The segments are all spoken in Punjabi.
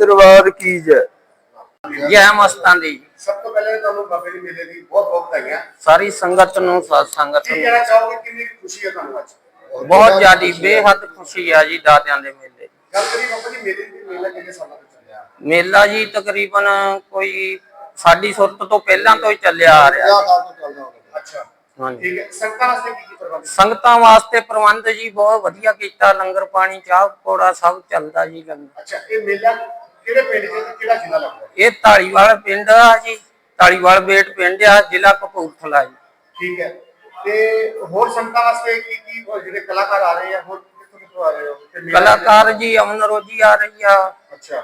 ਦਰਬਾਰ ਕੀ ਜੈ? ਜੈ ਮਸਤਾਂ ਦੀ। ਸਭ ਤੋਂ ਪਹਿਲੇ ਤੁਹਾਨੂੰ ਬਾਬੇ ਦੀ ਮੇਲੇ ਦੀ ਬਹੁਤ ਬਹੁਤ ਵਧਾਈਆਂ। ਸਾਰੀ ਸੰਗਤ ਨੂੰ ਸਾਧ ਸੰਗਤ ਨੂੰ। ਕਹਿਣਾ ਚਾਹੋਗੇ? ਕਿੰਨੀ ਖੁਸ਼ੀ ਹੈ ਤੁਹਾਨੂੰ ਅੱਜ? ਬਹੁਤ ਜ਼ਿਆਦੀ ਬੇਹੱਦ ਖੁਸ਼ੀ ਆ ਜੀ ਦਾਤਿਆਂ ਦੇ ਮੇਲੇ। ਦੀ। ਗੱਲ ਕਰੀ ਬਾਬਾ ਜੀ ਮੇਲੇ ਦੀ ਮੇਲਾ ਕਿੰਨੇ ਸਾਲਾਂ ਤੋਂ ਚੱਲਿਆ? ਮੇਲਾ ਜੀ ਤਕਰੀਬਨ ਕੋਈ ਸਾਡੀ ਸੁਰਤ ਤੋਂ ਪਹਿਲਾਂ ਤੋਂ ਹੀ ਚੱਲਿਆ ਆ ਰਿਹਾ ਅੱਛਾ। ਹਾਂਜੀ। ਠੀਕ ਹੈ। ਸੰਗਤਾਂ ਵਾਸਤੇ ਕੀ ਕੀ ਪ੍ਰਬੰਧ? ਸੰਗਤਾਂ ਵਾਸਤੇ ਪ੍ਰਬੰਧ ਜੀ ਬਹੁਤ ਵਧੀਆ ਕੀਤਾ। ਲੰਗਰ ਪਾਣੀ ਚਾਹ ਪਕੌੜਾ ਸਭ ਚੱਲਦਾ ਜੀ ਲੰਗਰ। ਅੱਛਾ ਇਹ ਮੇਲਾ ਕਿਹੜੇ ਪਿੰਡ 'ਚ ਤੇ ਕਿਹੜਾ ਜ਼ਿਲ੍ਹਾ ਲੱਗਦਾ? ਇਹ ਢਾਲੀਵਾਲ ਪਿੰਡ ਆ ਜੀ ਢਾਲੀਵਾਲ ਬੇਟ ਪਿੰਡ ਆ ਜ਼ਿਲ੍ਹਾ ਕਪੂਰਥਲਾ ਜੀ। ਠੀਕ ਹੈ। ਤੇ ਹੋਰ ਸੰਗਤਾਂ ਵਾਸਤੇ ਕੀ ਕੀ ਜਿਹੜੇ ਕਲਾਕਾਰ ਆ ਰਹੇ ਆ ਹੋਰ ਕਿੱਥੋਂ ਕਿੱਥੋਂ ਆ ਰਹੇ ਹੋ? ਤੇ ਮੇਲਾ ਕਲਾਕਾਰ ਜੀ ਅਮਨ ਰੋਜੀ ਆ ਰਹੀ ਆ। ਅੱਛਾ।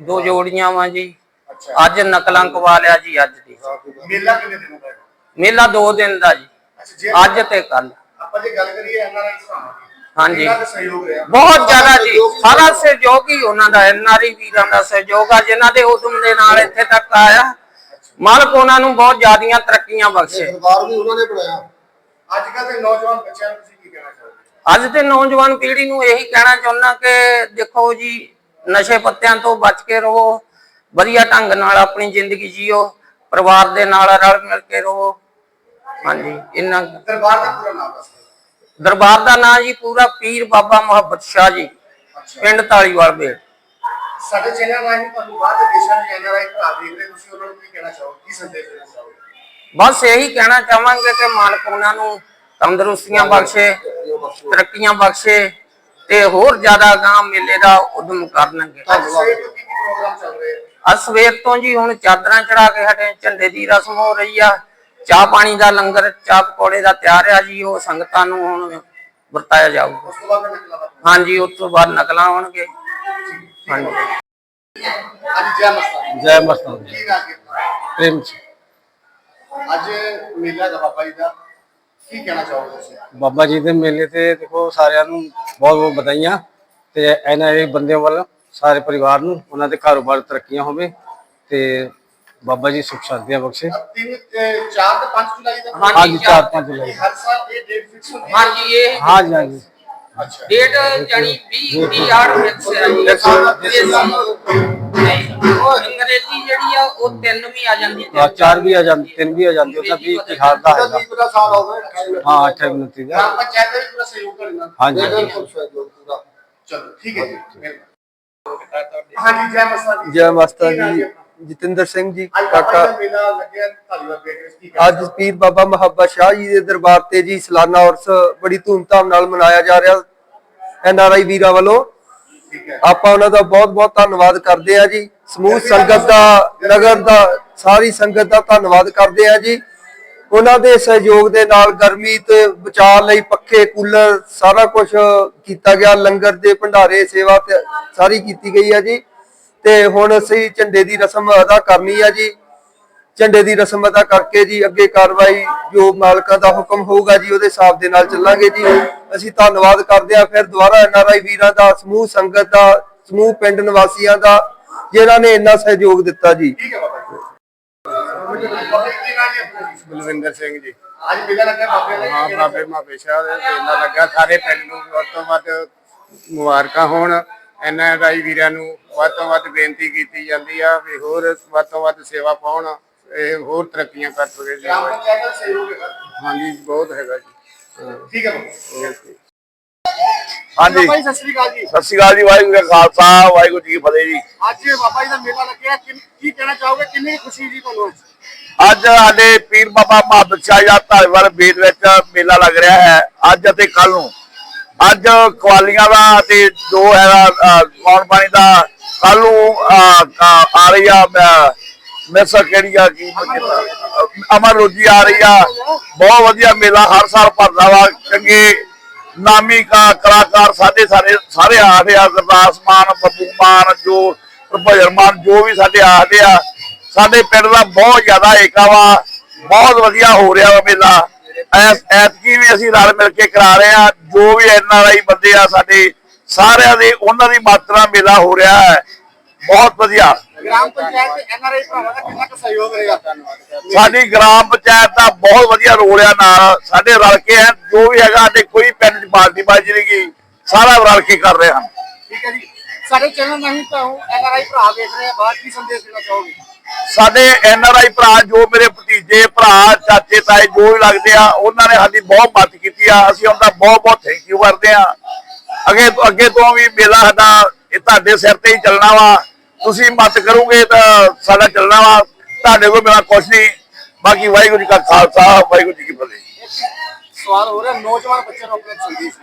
ਦੋ ਜੋੜੀਆਂ ਵਾ ਜੀ। ਅੱਛਾ। ਅੱਜ ਨਕਲਾਂ ਕਵਾ ਲਿਆ ਜੀ ਅੱਜ ਦੀ। ਮੇਲਾ ਕਿੰਨੇ ਦਿਨਾਂ ਦਾ ਹੈ? ਮੇਲਾ 2 ਦਿਨ ਦਾ ਜੀ। ਅੱਜ ਤੇ ਕੱਲ ਆਪਾਂ ਜੇ ਗੱਲ ਕਰੀਏ ਐਨਆਰਆਈ ਸਹਾਰਾ ਹਾਂਜੀ। ਇਹਨਾਂ ਦਾ ਸਹਿਯੋਗ ਰਿਹਾ। ਬਹੁਤ ਜ਼ਿਆਦਾ ਜੀ। ਸਾਰਾ ਸਹਿਯੋਗ ਹੀ ਉਹਨਾਂ ਦਾ ਐਨਆਰਈ ਵੀਰਾਂ ਦਾ ਸਹਿਯੋਗ ਆ ਜਿਨ੍ਹਾਂ ਦੇ ਉਦਮ ਦੇ ਨਾਲ ਇੱਥੇ ਤੱਕ ਆਇਆ। ਮਾਲਕ ਉਹਨਾਂ ਨੂੰ ਬਹੁਤ ਜ਼ਿਆਦੀਆਂ ਤਰੱਕੀਆਂ ਬਖਸ਼ੇ। ਦਰਬਾਰ ਵੀ ਉਹਨਾਂ ਨੇ ਬਣਾਇਆ। ਅੱਜ ਕੱਲ੍ਹ ਦੇ ਨੌਜਵਾਨ ਬੱਚਿਆਂ ਨੂੰ ਤੁਸੀਂ ਕੀ ਕਹਿਣਾ ਚਾਹੋਗੇ? ਅੱਜ ਦੇ ਨੌਜਵਾਨ ਪੀੜ੍ਹੀ ਨੂੰ ਇਹੀ ਕਹਿਣਾ ਚਾਹੁੰਦਾ ਕਿ ਦੇਖੋ ਜੀ ਨਸ਼ੇ ਪੱਤਿਆਂ ਤੋਂ ਬਚ ਕੇ ਰਹੋ ਵਧੀਆ ਢੰਗ ਨਾਲ ਆਪਣੀ ਜ਼ਿੰਦਗੀ ਜੀਓ ਪਰਿਵਾਰ ਦੇ ਨਾਲ ਰਲ ਮਿਲ ਕੇ ਰਹੋ। ਹਾਂਜੀ ਇਹਨਾਂ ਦਰਬਾਰ ਦਾ ਪੂਰਾ ਨਾਮ ਦੱਸੋ। ਦਰਬਾਰ ਦਾ ਨਾਂ ਜੀ ਪੂਰਾ ਪੀਰ ਬਾਬਾ ਮੁਹੱਬਤ ਸ਼ਾਹ ਜੀ ਪਿੰਡ ਤਾਲੀਵਾਲ ਬੇਟ ਸਾਡੇ ਚੈਨਲ ਰਾਹੀਂ ਤੁਹਾਨੂੰ ਬਾਹਰ ਦੇ ਦੇਸ਼ਾਂ ਵਿੱਚ ਐਨਆਰਆਈ ਭਰਾ ਦੇਖ ਰਹੇ ਤੁਸੀਂ ਉਹਨਾਂ ਨੂੰ ਕੀ ਕਹਿਣਾ ਚਾਹੋਗੇ? ਕੀ ਸੰਦੇਸ਼ ਦੇਣਾ ਚਾਹੋਗੇ? ਬਸ ਇਹੀ ਕਹਿਣਾ ਚਾਹਾਂਗੇ ਕਿ ਮਾਲਕ ਉਹਨਾਂ ਨੂੰ ਤੰਦਰੁਸਤੀਆਂ ਬਖਸ਼ੇ ਤਰੱਕੀਆਂ ਬਖਸ਼ੇ ਤੇ ਹੋਰ ਜ਼ਿਆਦਾ ਗਾਂ ਮੇਲੇ ਦਾ ਉਦਮ ਕਰਨਗੇ। ਅੱਜ ਰਹੇ? ਸਵੇਰ ਤੋਂ ਜੀ ਹੁਣ ਚਾਦਰਾਂ ਚੜਾ ਕੇ ਹਟੇ ਝੰਡੇ ਦੀ ਰਸਮ ਹੋ ਰਹੀ ਆ। ਚਾਹ ਪਾਣੀ ਦਾ ਲੰਗਰ ਚਾਹ ਪਕੌੜੇ ਦਾ ਤਿਆਰ ਆ ਜੀ ਉਹ ਸੰਗਤਾਂ ਨੂੰ ਹੁਣ ਵਰਤਾਇਆ ਜਾਊਗਾ। ਉਸ ਤੋਂ ਬਾਅਦ ਮੈਂ ਨਿਕਲਾਂ ਹਾਂਜੀ ਉਸ ਤੋਂ ਬਾਅਦ ਨਕਲਾਂ ਆਉਣਗੇ। ਹਾਂਜੀ। ਅੱਜ ਜੈ ਮਸਤਾਨ ਜੈ ਮਸਤਾਂ। ਜੀ ਕੀ ਰਾਗ ਕੀਤਾ ਪ੍ਰੇਮ ਜੀ। ਅੱਜ ਮੇਲਾ ਦਾ ਬਾਬਾ ਜੀ ਦਾ ਕੀ ਕਹਿਣਾ ਚਾਹੋਗੇ ਤੁਸੀਂ? ਬਾਬਾ ਜੀ ਦੇ ਮੇਲੇ ਤੇ ਦੇਖੋ ਸਾਰਿਆਂ ਨੂੰ ਬਹੁਤ ਬਹੁਤ ਵਧਾਈਆਂ ਤੇ ਇਹਨਾਂ ਇਹ ਬੰਦਿਆਂ ਵੱਲ ਸਾਰੇ ਪਰਿਵਾਰ ਨੂੰ ਉਹਨਾਂ ਦੇ ਕਾਰੋਬਾਰ ਤਰੱਕੀਆਂ ਹੋਵੇ ਤੇ ਬਾਬਾ ਜੀ ਸੁਖ ਸ਼ਾਂਤੀਆਂ ਬਖਸ਼ੇ। ਤਿੰਨ ਤੇ ਚਾਰ ਤੇ 5 ਜੁਲਾਈ ਦਾ ਹਾਂਜੀ 4-5 ਜੁਲਾਈ। ਹਰ ਸਾਲ ਇਹ ਡੇਟ ਫਿਕਸ ਹੁੰਦੀ ਹੈ? ਹਾਂਜੀ ਇਹ ਹਾਂਜੀ ਹਾਂਜੀ। ਅੱਛਾ। ਡੇਟ ਜਾਨੀ 20 ਦੀ 8 ਫਿਕਸ ਹੈ ਜੀ ਇੱਕ ਸੌ- ਇਹ ਨਹੀਂ, ਉਹ ਅੰਗਰੇਜ਼ੀ ਜਿਹੜੀ ਆ ਉਹ ਤਿੰਨ ਵੀ ਆ ਜਾਂਦੀ ਹਾਂ, ਚਾਰ ਵੀ ਆ ਜਾਂਦੇ ਤਿੰਨ ਵੀ ਆ ਜਾਂਦੇ ਉਹਦਾ ਵੀ ਤਿਹਾਰ ਦਾ ਹੈਗਾ। ਪੂਰਾ ਸਾਲ ਹੋ ਗਿਆ ਹਾਂ 8 ਮਿੰਟ ਦਾ। ਗ੍ਰਾਮ ਪੰਚਾਇਤ ਦਾ ਵੀ ਪੂਰਾ ਸਹਿਯੋਗ ਕਰਨਾ ਹਾਂਜੀ। ਚਲੋ ਠੀਕ ਹੈ ਜੀ। ਮਿਹਰਬਾਨੀ। ਹਾਂਜੀ ਜੈ ਮਸਤਾਨ ਜੀ ਜੈ ਮਸਤਾਨ ਕੀ ਨਾਮ ਜੀ। ਹੈ ਆਪਣਾ? ਜਤਿੰਦਰ ਸਿੰਘ ਜੀ ਕਾਕਾ ਮੇਲਾ ਲੱਗਿਆ ਧਾਲੀਵਾਲ ਕੀ ਅੱਜ ਪੀਰ ਬਾਬਾ ਮੁਹੱਬਤ ਸ਼ਾਹ ਜੀ ਦੇ ਦਰਬਾਰ ਤੇ ਜੀ ਸਾਲਾਨਾ ਉਰਸ ਬੜੀ ਧੂਮਧਾਮ ਨਾਲ ਮਨਾਇਆ ਜਾ ਰਿਹਾ। ਐਨ ਆਰ ਆਈ ਵੀਰਾਂ ਵੱਲੋਂ। ਆਪਾਂ ਉਹਨਾਂ ਦਾ ਬਹੁਤ ਬਹੁਤ ਧੰਨਵਾਦ ਕਰਦੇ ਆ ਜੀ। ਸਮੂਹ ਸੰਗਤ ਦਾ ਨਗਰ ਦਾ ਸਾਰੀ ਸੰਗਤ ਦਾ ਧੰਨਵਾਦ ਕਰਦੇ ਆ ਜੀ। ਉਹਨਾਂ ਦੇ ਸਹਿਯੋਗ ਦੇ ਨਾਲ ਗਰਮੀ ਤੇ ਬਚਾਅ ਲਈ ਪੱਖੇ ਕੂਲਰ ਸਾਰਾ ਕੁਝ ਕੀਤਾ ਗਿਆ। ਲੰਗਰ ਦੇ ਭੰਡਾਰੇ ਸੇਵਾ ਤੇ ਸਾਰੀ ਕੀਤੀ ਗਈ ਆ ਜੀ। ਤੇ ਹੁਣ ਅਸੀਂ ਝੰਡੇ ਦੀ ਰਸਮ ਅਦਾ ਕਰਨੀ ਆ ਜੀ। ਝੰਡੇ ਦੀ ਰਸਮ ਅਦਾ ਕਰਕੇ ਜੀ ਅੱਗੇ ਕਾਰਵਾਈ ਜੋ ਮਾਲਕਾਂ ਦਾ ਹੁਕਮ ਹੋਊਗਾ ਜੀ ਉਹਦੇ ਹਿਸਾਬ ਦੇ ਨਾਲ ਚੱਲਾਂਗੇ ਜੀ। ਅਸੀਂ ਧੰਨਵਾਦ ਕਰਦੇ ਹਾਂ। ਫਿਰ ਦੁਬਾਰਾ ਐਨਆਰਆਈ ਵੀਰਾਂ ਦਾ ਸਮੂਹ ਸੰਗਤ ਦਾ ਸਮੂਹ ਪਿੰਡ ਨਿਵਾਸੀਆਂ ਦਾ ਜਿਨ੍ਹਾਂ ਨੇ ਇੰਨਾ ਸਹਿਯੋਗ ਦਿੱਤਾ ਜੀ? ਬਲਵਿੰਦਰ ਸਿੰਘ ਜੀ। ਅੱਜ ਮੇਲਾ ਲੱਗਾ ਬਾਬੇ ਦਾ ਹਾਂ ਬਾਬੇ ਮਾਪੇਸ਼ਾ ਦੇ ਮੇਲਾ ਲੱਗਾ। ਸਾਰੇ ਪਿੰਡ ਨੂੰ ਵੱਧ ਤੋਂ ਵੱਧ ਮੁਬਾਰਕਾਂ ਹੋਣ। ਐਨਆਰਆਈ ਵੀਰਾਂ ਨੂੰ ਵੱਧ ਤੋਂ ਵੱਧ ਬੇਨਤੀ ਕੀਤੀ ਜਾਂਦੀ ਆ ਵੀ ਹੋਰ ਵੱਧ ਤੋਂ ਵੱਧ ਸੇਵਾ ਪਾਉਣ ਇਹ ਹੋਰ ਤਰੱਕੀਆਂ ਕਰ ਸਕੇ ਜੀ। ਦਾ ਹਾਂਜੀ ਬਹੁਤ ਹੈਗਾ ਜੀ। ਠੀਕ ਹੈ ਬਾਬਾ ਹਾਂਜੀ। ਜੀ ਸਤਿ ਸ੍ਰੀ ਅਕਾਲ ਜੀ। ਸਤਿ ਸ਼੍ਰੀ ਅਕਾਲ ਜੀ ਵਾਹਿਗੁਰੂ ਜੀ ਕਾ ਖਾਲਸਾ ਵਾਹਿਗੁਰੂ ਜੀ ਕੀ ਫਤਿਹ ਜੀ। ਅੱਜ ਬਾਬਾ ਜੀ ਦਾ ਮੇਲਾ ਲੱਗਿਆ ਕਿੰਨ- ਕੀ ਕਹਿਣਾ ਚਾਹੋਗੇ? ਕਿੰਨੀ ਖੁਸ਼ੀ ਜੀ ਤੁਹਾਨੂੰ ਅੱਜ? ਸਾਡੇ ਪੀਰ ਬਾਬਾ ਮੁਹੰਮਦ ਸ਼ਾਹ ਜੀ ਧਾਰੀਵਾਲ ਬੀੜ ਵਿੱਚ ਮੇਲਾ ਲੱਗ ਰਿਹਾ ਹੈ ਅੱਜ ਅਤੇ ਕੱਲ ਨੂੰ। ਅੱਜ ਕੁਆਲੀਆਂ ਦਾ ਤੇ ਜੋ ਹੈਗਾ ਕੌਣ ਪਾਣੀ ਦਾ ਕੱਲ ਨੂੰ ਆ ਰਹੀ ਆ ਅਹ, ਕਿਹੜੀ ਆ ਕੀ ਅਮਰ ਰੋਜੀ ਆ ਰਹੀ ਆ। ਬਹੁਤ ਵਧੀਆ ਮੇਲਾ ਹਰ ਸਾਲ ਭਰਦਾ ਵਾ। ਚੰਗੇ ਨਾਮੀ ਕਾ ਕਲਾਕਾਰ ਸਾਡੇ ਸਾਰੇ ਸਾਰੇ ਆਖਦੇ ਆ ਗੁਰਦਾਸ ਮਾਨ ਬੱਬੂ ਮਾਨ ਜੋ ਭਜਨ ਮਾਨ ਜੋ ਵੀ ਸਾਡੇ ਆਖਦੇ ਆ ਸਾਡੇ ਪਿੰਡ ਦਾ ਬਹੁਤ ਜ਼ਿਆਦਾ ਏਕਾ ਵਾ। ਬਹੁਤ ਵਧੀਆ ਹੋ ਰਿਹਾ ਵਾ ਮੇਲਾ। ਐਤਕੀ ਵੀ ਅਸੀਂ ਰਲ ਮਿਲ ਕੇ ਕਰਾ ਰਹੇ ਆ ਜੋ ਵੀ ਐਨ ਆਰ ਆਈ ਬੰਦੇ ਆ ਸਾਡੇ ਸਾਰਿਆਂ ਦੇ ਉਹਨਾਂ ਦੀ ਮਾਤਰਾ ਮੇਲਾ ਹੋ ਰਿਹਾ ਹੈ। ਬਹੁਤ ਵਧੀਆ। ਗ੍ਰਾਮ ਪੰਚਾਇਤ ਤੇ ਐਨਆਰਆਈ ਭਰਾਵਾਂ ਦਾ ਕਿੰਨਾ ਕੁ ਸਹਿਯੋਗ ਰਹੇਗਾ ਧੰਨਵਾਦ ਸਾਡੀ ਗ੍ਰਾਮ ਪੰਚਾਇਤ ਦਾ ਬਹੁਤ ਵਧੀਆ ਰੋਲ ਆ ਨਾਲ। ਸਾਡੇ ਰਲ ਕੇ ਹੈ ਜੋ ਵੀ ਹੈਗਾ ਸਾਡੇ ਕੋਈ ਪਿੰਡ ਚ ਬਾਲਟੀ ਬਾਜੀ ਨਹੀਂ ਗਈ ਸਾਰਾ ਰਲ ਕੇ ਕਰ ਰਹੇ ਹਨ ਠੀਕ ਹੈ ਜੀ। ਸਾਡੇ ਚੈਨਲ ਨਹੀਂ ਤਾਂ ਐਨਆਰਆਈ ਭਰਾ ਦੇਖ ਰਹੇ ਆ ਬਾਅਦ ਕੀ ਸੰਦੇਸ਼ ਦੇਣਾ ਚਾਹੋਗੇ? ਸਾਡੇ ਐਨ ਆਰ ਆਈ ਭਰਾ ਜੋ ਮੇਰੇ ਭਤੀਜੇ ਭਰਾ ਚਾਚੇ ਤਾਏ ਜੋ ਵੀ ਲੱਗਦੇ ਆ ਉਹਨਾਂ ਨੇ ਸਾਡੀ ਬਹੁਤ ਮਦਦ ਕੀਤੀ ਆ। ਅਸੀਂ ਉਹਦਾ ਬਹੁਤ ਬਹੁਤ ਥੈਂਕ ਯੂ ਕਰਦੇ ਆ। ਅੱਗੇ ਤੋਂ ਅੱਗੇ ਤੋਂ ਵੀ ਮੇਲਾ ਸਾਡਾ ਇਹ ਤੁਹਾਡੇ ਸਿਰ ਤੇ ਹੀ ਚੱਲਣਾ ਵਾ। ਤੁਸੀਂ ਮਦਦ ਕਰੋਗੇ ਤਾਂ ਸਾਡਾ ਚੱਲਣਾ ਵਾ। ਤੁਹਾਡੇ ਕੋਲ ਮੇਰਾ ਕੁਛ ਨਹੀਂ। ਬਾਕੀ ਵਾਹਿਗੁਰੂ ਜੀ ਕਾ ਖਾਲਸਾ ਵਾਹਿਗੁਰੂ ਜੀ ਕੀ ਫਤਿਹ। ਸਵਾਲ ਹੋ ਰਿਹਾ ਨੌਜਵਾਨ ਬੱਚਿਆਂ ਨੂੰ ਆਪਣੇ ਸੰਦੇਸ਼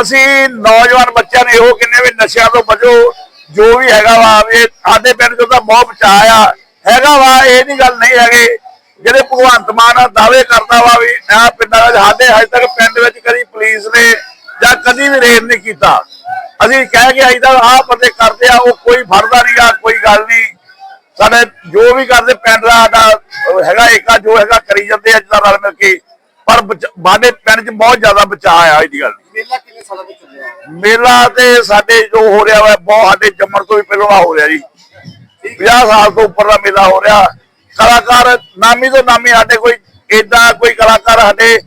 ਅਸੀਂ ਨੌਜਵਾਨ ਬੱਚਿਆਂ ਨੇ ਇਹੋ ਕਿੰਨੇ ਵੀ ਨਸ਼ਿਆਂ ਤੋਂ ਬਚੋ। ਜੋ ਵੀ ਹੈਗਾ ਵਾ, ਇਹ ਸਾਡੇ ਪਿੰਡ ਚੋਂ ਤਾਂ ਬਹੁਤ ਬਚਾਅ ਆ। ਹੈਗਾ ਵਾ, ਇਹ ਨਹੀਂ ਗੱਲ ਨਹੀਂ ਹੈਗੇ। ਜਿਹੜੇ ਭਗਵੰਤ ਮਾਨ ਆ ਦਾਅਵੇ ਕਰਦਾ ਵਾ ਵੀ ਆ ਪਿੰਡਾਂ ਵਿੱਚ, ਸਾਡੇ ਹਜੇ ਤੱਕ ਪਿੰਡ ਵਿੱਚ ਕਦੀ ਪੁਲਿਸ ਨੇ ਜਾਂ ਕਦੀ ਵੀ ਰੇਡ ਨਹੀਂ ਕੀਤਾ। ਅਸੀਂ ਕਹਿ ਕੇ ਅਜੇ ਤੱਕ ਆਹ ਬੰਦੇ ਕਰਦੇ ਆ, ਉਹ ਕੋਈ ਫੜਦਾ ਨਹੀਂ ਆ ਕੋਈ ਗੱਲ ਨਹੀਂ। ਸਾਡੇ ਜੋ ਵੀ ਕਰਦੇ, ਪਿੰਡ ਦਾ ਸਾਡਾ ਹੈਗਾ, ਏਕਾ ਜੋ ਹੈਗਾ ਕਰੀ ਜਾਂਦੇ ਆ ਜਿੱਦਾਂ ਰਲ ਮਿਲ ਕੇ। ਪਰ ਬਚ- ਪਿੰਡ 'ਚ ਬਹੁਤ ਜ਼ਿਆਦਾ ਬਚਾਅ ਆ, ਇਹਦੀ ਗੱਲ ਮੇਲਾ ਤੋਂ ਚੱਲਿਆ ਮੇਲਾ ਤੇ ਸਾਡੇ ਜੋ ਹੋ ਰਿਹਾ ਵਾ ਬਹੁਤ ਸਾਡੇ ਜੰਮਣ ਤੋਂ ਵੀ ਪਹਿਲਾਂ ਦਾ ਹੋ ਰਿਹਾ ਜੀ। 50 ਸਾਲ ਤੋਂ ਉੱਪਰ ਦਾ ਮੇਲਾ ਹੋ ਰਿਹਾ। ਕਲਾਕਾਰ ਨਾਮੀ ਤੋਂ ਨਾਮੀ ਸਾਡੇ ਕੋਈ ਏਦਾਂ ਕੋਈ ਕਲਾਕਾਰ ਸਾਡੇ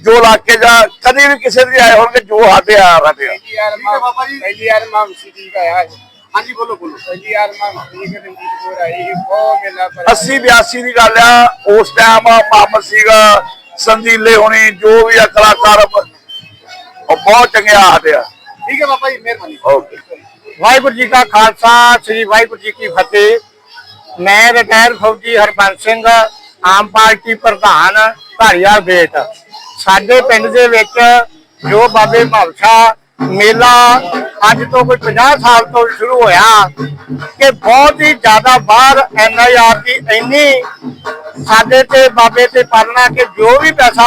ਜੋ ਇਲਾਕੇ ਜਾਂ ਕਦੀ ਵੀ ਕਿਸੇ ਦੇ ਆਏ ਹੋਣਗੇ ਜੋ ਸਾਡੇ ਆ ਰਹੇ ਆ। ਬਾਬਾ ਜੀ। ਪਹਿਲੀ ਆਇਆ ਹਾਂਜੀ ਬੋਲੋ ਬੋਲੋ। ਪਹਿਲੀ ਵਾਰ ਮਾਮਸੀ ਜੀ ਰਣਜੀਤ ਕੋਰ ਆਈ ਸੀ, ਬਹੁਤ ਮੇਲਾ ਭਰਿਆ। 80 82 ਦੀ ਗੱਲ ਆ। ਉਸ ਟਾਈਮ ਮੁਹੰਮਦ ਸੀਗਾ ਸੰਦੀਲੇ ਹੋਣੀ ਜੋ ਵੀ ਆ ਕਲਾਕਾਰ ਉਹ ਬਹੁਤ ਚੰਗੇ ਆਖਦੇ ਆ। ਠੀਕ ਹੈ ਬਾਬਾ ਜੀ ਮਿਹਰਬਾਨੀ। ਓਕੇ ਵਾਹਿਗੁਰੂ ਜੀ ਕਾ ਖਾਲਸਾ ਸ੍ਰੀ ਵਾਹਿਗੁਰੂ ਜੀ ਕੀ ਫਤਿਹ। ਮੈਂ ਰਿਟਾਇਰ ਫੌਜੀ ਹਰਬੰਸ ਸਿੰਘ ਆਮ ਪਾਰਟੀ ਪ੍ਰਧਾਨ ਧਾਰੀਵਾਲ ਬੇਟ ਸਾਡੇ ਪਿੰਡ ਦੇ ਵਿੱਚ ਜੋ ਬਾਬੇ ਮਹਲਸ਼ਾ ਮੇਲਾ ਅੱਜ ਤੋਂ ਕੋਈ 50 ਸਾਲ ਤੋਂ ਸ਼ੁਰੂ ਹੋਇਆ ਕਿ ਬਹੁਤ ਹੀ ਜ਼ਿਆਦਾ ਬਾਹਰ ਐਨਆਈਆਰ ਦੀ ਇੰਨੀ ਸਾਡੇ ਤੇ ਬਾਬੇ ਤੇ ਪਾਲਣਾ ਕਿ ਜੋ ਵੀ ਪੈਸਾ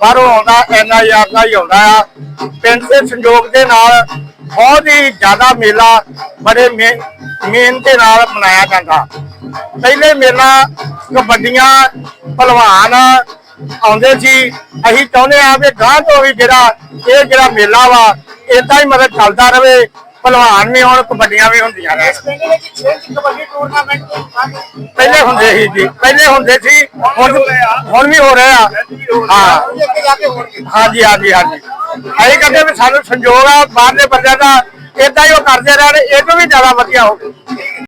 ਬਾਹਰੋਂ ਆਉਂਦਾ ਐਨਆਈਆਰ ਦਾ ਹੀ ਆਉਂਦਾ ਆ। ਪਿੰਡ ਦੇ ਸੰਯੋਗ ਦੇ ਨਾਲ ਬਹੁਤ ਹੀ ਜ਼ਿਆਦਾ ਮੇਲਾ ਬੜੇ ਮੇਨ ਦੇ ਨਾਲ ਮਨਾਇਆ ਜਾਂਦਾ। ਪਹਿਲੇ ਮੇਲਾ ਕਬੱਡੀਆਂ ਪਹਿਲਵਾਨ ਆਉਂਦੇ ਸੀ। ਅਸੀਂ ਚਾਹੁੰਦੇ ਆ ਕਿ ਗਾਂ ਤੋਂ ਵੀ ਜਿਹੜਾ, ਇਹ ਜਿਹੜਾ ਮੇਲਾ ਵਾ ਇਦਾਂ ਹੀ ਮਤਲਬ ਚੱਲਦਾ ਰਵੇ ਪਹਿਲਵਾਨ ਵੀ ਹੋਣ ਕਬੱਡੀਆਂ ਵੀ ਹੁੰਦੀਆਂ ਰਹਿਣ। ਪਿੰਡ ਵਿੱਚ 6 ਕਬੱਡੀ ਟੂਰਨਾਮੈਂਟ ਪਹਿਲੇ ਹੁੰਦੇ ਸੀ ਜੀ ਪਹਿਲੇ ਹੁੰਦੇ ਸੀ ਹੁਣ ਹੁਣ ਵੀ ਹੋ ਰਹੇ ਆ। ਹਾਂ। ਹਾਂਜੀ ਹਾਂਜੀ ਹਾਂਜੀ। ਅਸੀਂ ਕਹਿੰਦੇ ਵੀ ਸਾਨੂੰ ਸੰਜੋਗ ਆ ਬਾਹਰਲੇ ਬੰਦਿਆਂ ਦਾ ਇਦਾਂ ਹੀ ਉਹ ਕਰਦੇ ਰਹਿਣ ਇਹ ਤੋਂ ਵੀ ਜ਼ਿਆਦਾ ਵਧੀਆ ਹੋਵੇ